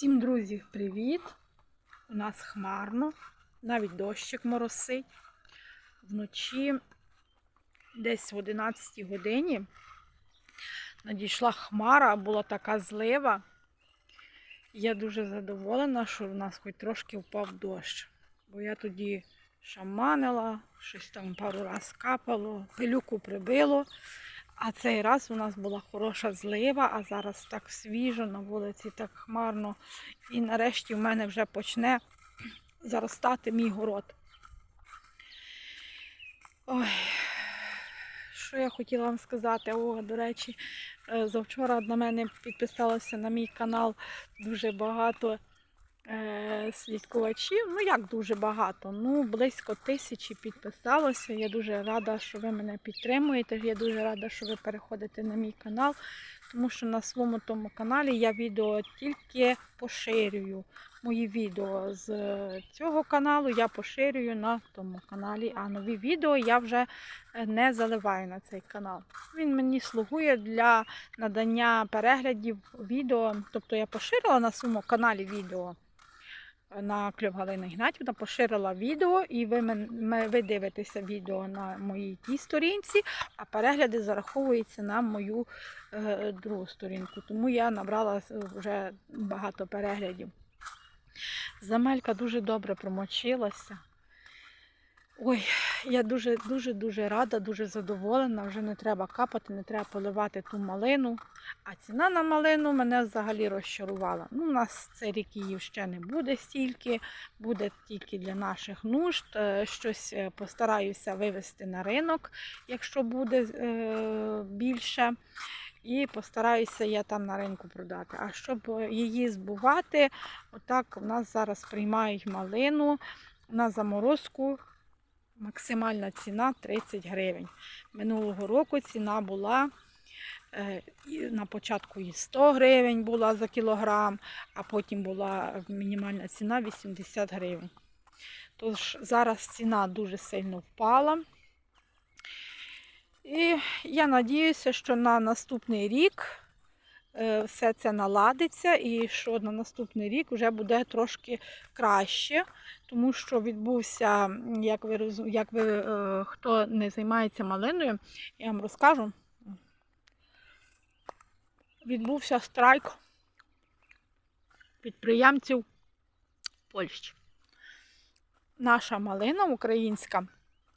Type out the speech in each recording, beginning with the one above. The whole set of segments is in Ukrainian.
Всім, друзі, привіт! У нас хмарно, навіть дощик моросить. Вночі, десь в 11 годині, надійшла хмара, була така злива. Я дуже задоволена, що в нас хоч трошки впав дощ. Бо я тоді шаманила, щось там пару раз капало, пилюку прибило. А цей раз у нас була хороша злива, а зараз так свіжо, на вулиці так хмарно. І нарешті в мене вже почне заростати мій город. Ой, що я хотіла вам сказати? О, до речі, е, завчора на мене підписалося на мій канал дуже багато слідкувачів. Ну, як дуже багато? Ну, близько тисячі підписалося. Я дуже рада, що ви мене підтримуєте. Я дуже рада, що ви переходите на мій канал, тому що на своєму тому каналі я відео тільки поширюю. Мої відео з цього каналу я поширюю на тому каналі, а нові відео я вже е, не заливаю на цей канал. Він мені слугує для надання переглядів відео. Тобто я поширила на своєму каналі відео на Кльов Галина поширила відео, і ви, ви дивитеся відео на моїй тій сторінці, а перегляди зараховуються на мою е, другу сторінку. Тому я набрала вже багато переглядів. Земелька дуже добре промочилася. Ой, я дуже дуже дуже рада, дуже задоволена. Вже не треба капати, не треба поливати ту малину. А ціна на малину мене взагалі розчарувала. Ну, у нас цей рік її ще не буде стільки, буде тільки для наших нужд. Е, Щось е, постараюся вивезти на ринок, якщо буде е, більше. І постараюся я там на ринку продати. А щоб її збувати, отак у нас зараз приймають малину на заморозку. Максимальна ціна 30 гривень. Минулого року ціна була е, на початку і 100 гривень була за кілограм, а потім була мінімальна ціна 80 гривень. Тож зараз ціна дуже сильно впала. І я надіюся, що на наступний рік все це наладиться і що на наступний рік вже буде трошки краще, тому що відбувся, як ви як ви е, хто не займається малиною, я вам розкажу. Відбувся страйк підприємців Польщі. Наша малина українська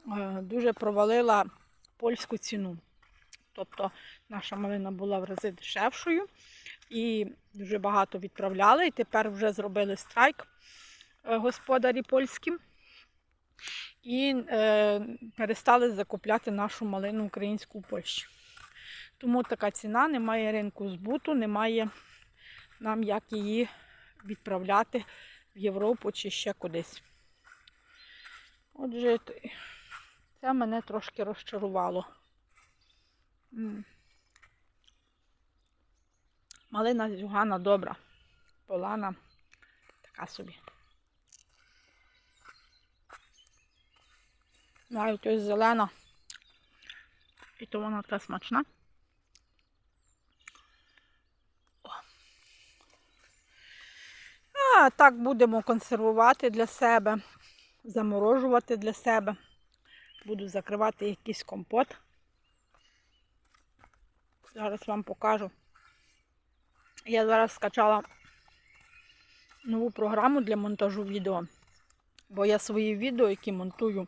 е, дуже провалила польську ціну. Тобто наша малина була в рази дешевшою і дуже багато відправляли. І тепер вже зробили страйк е, господарі польські і е, перестали закупляти нашу малину українську в Польщі. Тому така ціна, немає ринку збуту, немає нам як її відправляти в Європу чи ще кудись. Отже, це мене трошки розчарувало. Малина зюгана добра. Полана така собі. Навіть ось зелена. І то вона така смачна. А так будемо консервувати для себе, заморожувати для себе. Буду закривати якийсь компот. Зараз вам покажу. Я зараз скачала нову програму для монтажу відео. Бо я свої відео, які монтую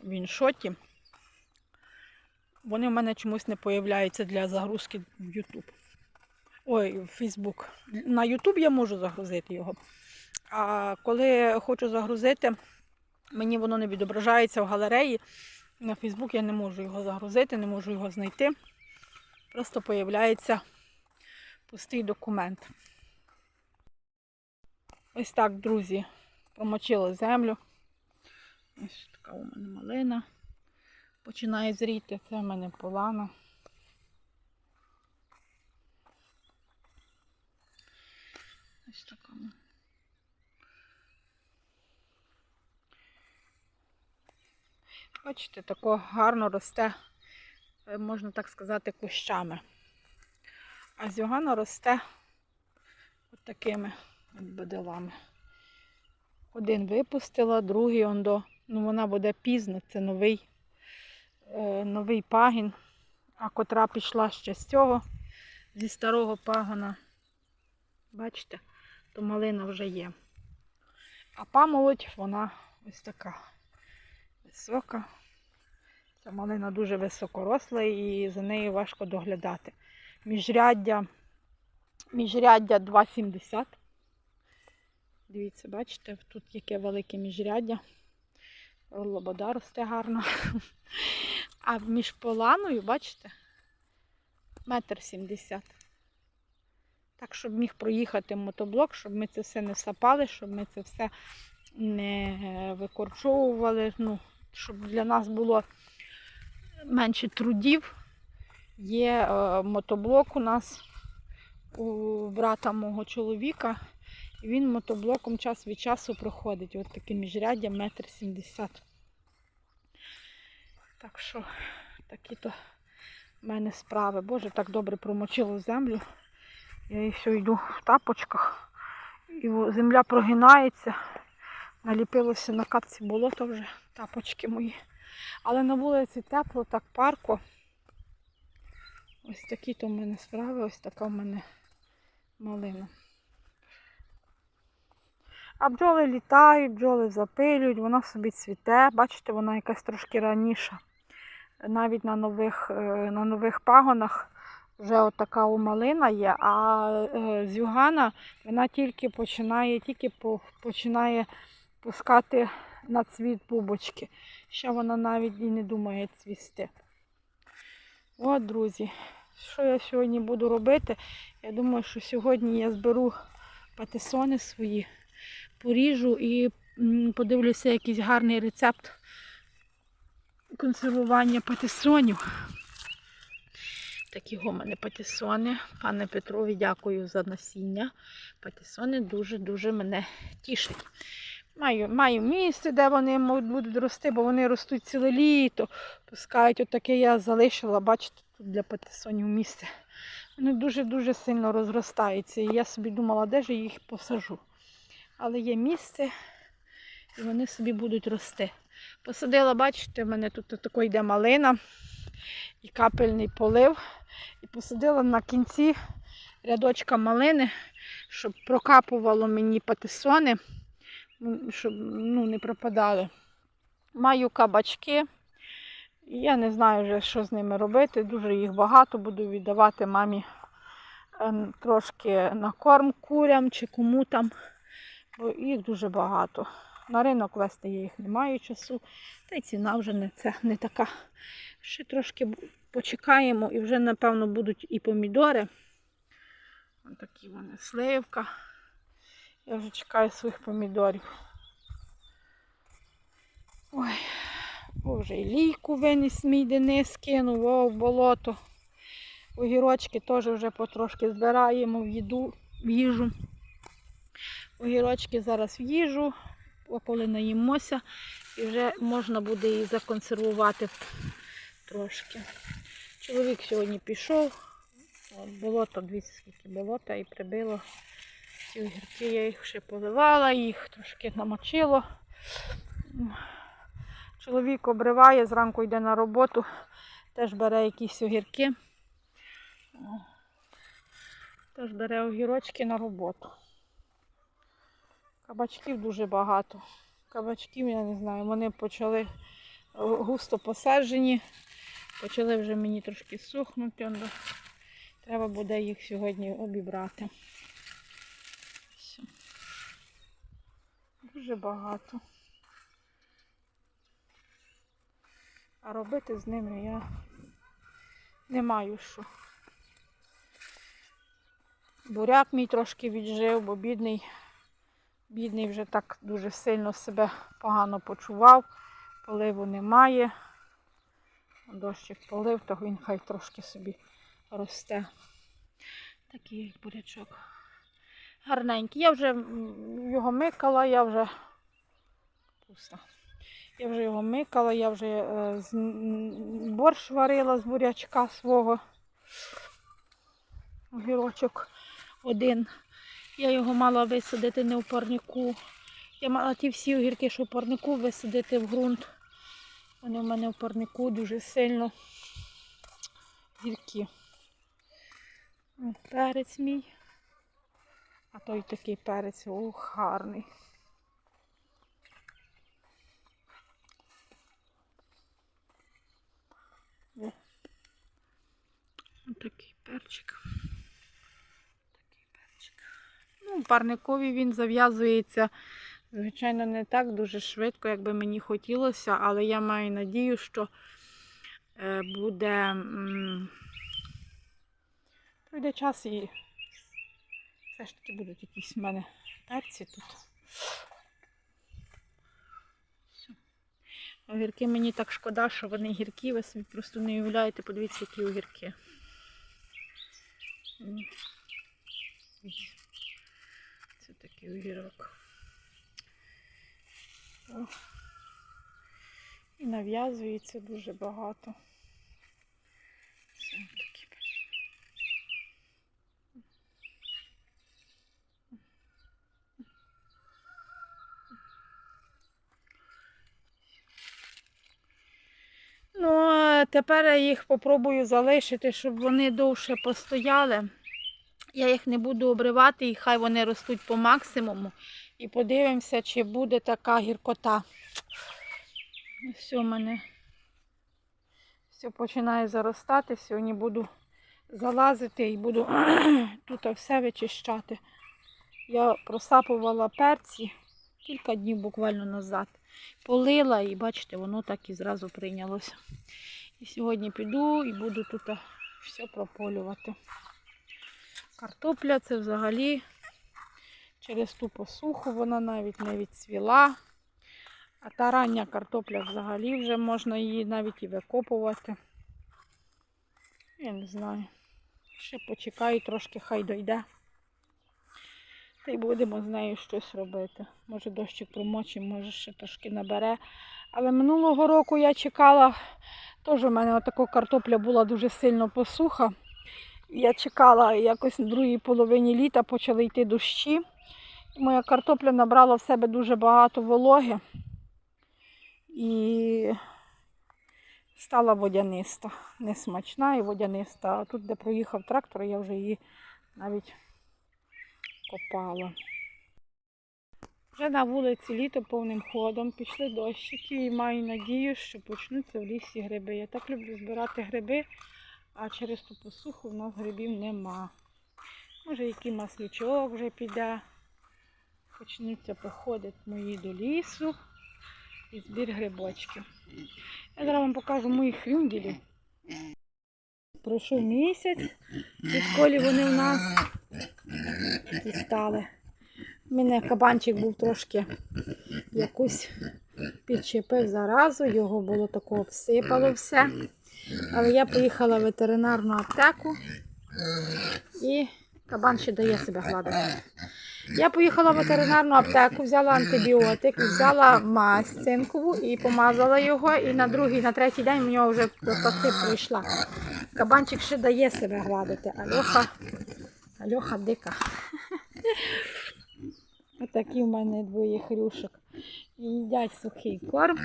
в іншоті, вони в мене чомусь не появляються для загрузки в YouTube. Ой, в Facebook. На YouTube я можу загрузити його. А коли хочу загрузити, мені воно не відображається в галереї. На Facebook я не можу його загрузити, не можу його знайти. Просто появляється пустий документ. Ось так, друзі, промочили землю. Ось така у мене малина. Починає зріти. Це в мене полана. Ось така. Бачите, тако гарно росте, е, можна так сказати, кущами. А зюгана росте от такими бадилами. Один випустила, другий он до. Ну, вона буде пізно, це новий, е, новий пагін. А котра пішла ще з цього, зі старого пагона. Бачите, то малина вже є. А памолодь, вона ось така висока. Ця малина дуже високоросла і за нею важко доглядати. Міжряддя, міжряддя 2,70. Дивіться, бачите, тут яке велике міжряддя. Лобода росте гарно. А між поланою, бачите, метр сімдесят. Так, щоб міг проїхати мотоблок, щоб ми це все не сапали, щоб ми це все не е, викорчовували. Ну, щоб для нас було менше трудів. Є е, мотоблок у нас у брата мого чоловіка. І він мотоблоком час від часу проходить. Ось таке міжряддя метр сімдесят. Так що такі-то в мене справи. Боже, так добре промочило землю. Я все йду в тапочках. І земля прогинається. Наліпилося на капці болото вже тапочки мої. Але на вулиці тепло, так парко. Ось такі то в мене справи, ось така в мене малина. А бджоли літають, бджоли запилюють, вона собі цвіте. Бачите, вона якась трошки раніша. Навіть на нових, е, на нових пагонах вже от така у малина є, а е, з Югана вона тільки починає, тільки починає пускати на цвіт бубочки. Ще вона навіть і не думає цвісти. От, друзі, що я сьогодні буду робити? Я думаю, що сьогодні я зберу патисони свої, поріжу і подивлюся якийсь гарний рецепт консервування патисонів. Такі у мене патисони. Пане Петрові, дякую за насіння. Патисони дуже-дуже мене тішать. Маю, маю місце, де вони будуть рости, бо вони ростуть ціле літо. Пускають, отаке я залишила, бачите, тут для патисонів місце. Вони дуже-дуже сильно розростаються. І я собі думала, де ж я їх посажу. Але є місце, і вони собі будуть рости. Посадила, бачите, в мене тут тако йде малина і капельний полив. І посадила на кінці рядочка малини, щоб прокапувало мені патисони, щоб ну, не пропадали. Маю кабачки. Я не знаю вже, що з ними робити. Дуже їх багато. Буду віддавати мамі е, трошки на корм курям чи кому там, бо їх дуже багато. На ринок вести я їх не маю часу, та й ціна вже не, це, не така. Ще трошки почекаємо і вже, напевно, будуть і помідори. Ось такі вони сливка. Я вже чекаю своїх помідорів. Ой, боже, і лійку виніс мій Денис кинув, о, в болото. Огірочки теж вже потрошки збираємо в їду, в їжу. Огірочки зараз в їжу, коли наїмося, і вже можна буде її законсервувати трошки. Чоловік сьогодні пішов, от, болото, дивіться, скільки болота і прибило. Ці огірки я їх ще поливала, їх трошки намочило. Чоловік обриває, зранку йде на роботу, теж бере якісь огірки. Теж бере огірочки на роботу. Кабачків дуже багато. Кабачків, я не знаю, вони почали густо посаджені, почали вже мені трошки сухнути. Треба буде їх сьогодні обібрати. Дуже багато. А робити з ними я не маю що. Буряк мій трошки віджив, бо бідний, бідний вже так дуже сильно себе погано почував. Поливу немає. Дощик полив, то він хай трошки собі росте. Такий як бурячок. Гарненький. Я вже його микала, я вже пусто. Я вже його микала, я вже е, борщ варила з бурячка свого. Огірочок один. Я його мала висадити не в парнику. Я мала ті всі огірки, що в парнику висадити в ґрунт. Вони в мене в парнику дуже сильно гіркі. Перець мій. А той такий перець, ох, гарний. О. Такий перчик. Такий перчик. Ну, парникові він зав'язується, звичайно, не так дуже швидко, як би мені хотілося, але я маю надію, що е, буде. Пройде час і все ж таки будуть якісь в мене перці тут. Все. Огірки мені так шкода, що вони гіркі, ви собі просто не уявляєте, подивіться, які огірки. Це такий огірок. І нав'язується дуже багато. Це такі. Ну, а тепер я їх попробую залишити, щоб вони довше постояли. Я їх не буду обривати, і хай вони ростуть по максимуму. І подивимося, чи буде така гіркота. Все в мене все починає заростати. Сьогодні буду залазити і буду тут все вичищати. Я просапувала перці кілька днів буквально назад. Полила і бачите, воно так і зразу прийнялося. І сьогодні піду і буду тут все прополювати. Картопля це взагалі через ту посуху вона навіть не відцвіла. А та рання картопля взагалі вже можна її навіть і викопувати. Я не знаю. Ще почекаю трошки, хай дойде. Та й будемо з нею щось робити. Може дощик промочить, може ще трошки набере. Але минулого року я чекала, теж у мене отака картопля була дуже сильно посуха. Я чекала якось на другій половині літа почали йти дощі. Моя картопля набрала в себе дуже багато вологи і стала водяниста. Несмачна і водяниста. А тут, де проїхав трактор, я вже її навіть копала. Вже на вулиці літо повним ходом пішли дощики і маю надію, що почнуться в лісі гриби. Я так люблю збирати гриби, а через ту посуху в нас грибів нема. Може, який маслючок вже піде. Почнуться походи мої до лісу і збір грибочків. Я зараз вам покажу моїх хрюнділів. Пройшов місяць, відколи вони в нас стали. У мене кабанчик був трошки якусь підчепив заразу, його було такого всипало все. Але я поїхала в ветеринарну аптеку і кабан ще дає себе гладити. Я поїхала в ветеринарну аптеку, взяла антибіотик, взяла мазь цинкову і помазала його. І на другий, на третій день в нього вже простоти прийшла. Кабанчик ще дає себе гладити. Альоха, Альоха дика. Отакі в мене двоє хрюшок. І їдять сухий корм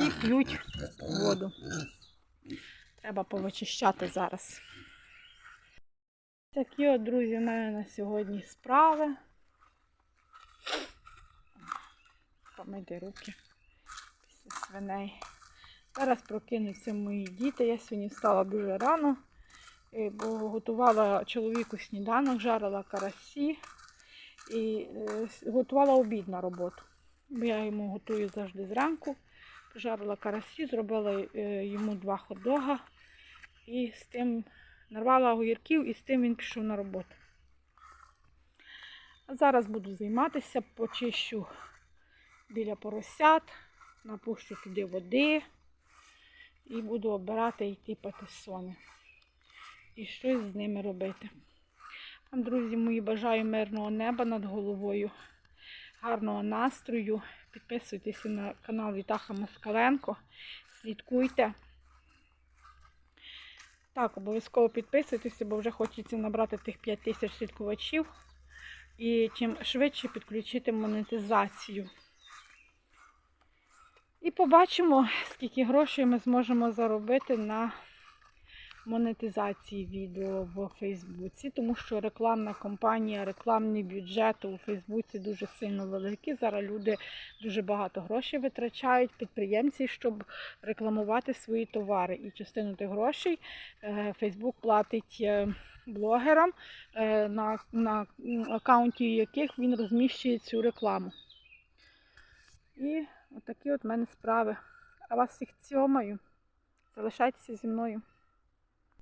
і п'ють воду. Треба повичищати зараз. Такі от, друзі, в мене на сьогодні справи. Помити руки після свиней. Зараз прокинуться мої діти. Я сьогодні встала дуже рано, бо готувала чоловіку сніданок, жарила карасі і е, готувала обід на роботу. Бо я йому готую завжди зранку. Пожарила карасі, зробила е, йому два хот-дога і з тим нарвала огірків і з тим він пішов на роботу. Зараз буду займатися, почищу біля поросят, напущу туди води і буду обирати і йти патисони. І щось з ними робити. Вам, друзі мої, бажаю мирного неба над головою, гарного настрою. Підписуйтеся на канал Вітаха Москаленко, слідкуйте. Так, обов'язково підписуйтеся, бо вже хочеться набрати тих 5 тисяч слідкувачів. І чим швидше підключити монетизацію. І побачимо, скільки грошей ми зможемо заробити на монетизації відео в Фейсбуці, тому що рекламна кампанія, рекламний бюджет у Фейсбуці дуже сильно великий. Зараз люди дуже багато грошей витрачають, підприємці, щоб рекламувати свої товари. І частину тих грошей е, Фейсбук платить е, блогерам, е, на, на аккаунті яких він розміщує цю рекламу. І отакі от мене справи. А вас всіх цьомаю. Залишайтеся зі мною.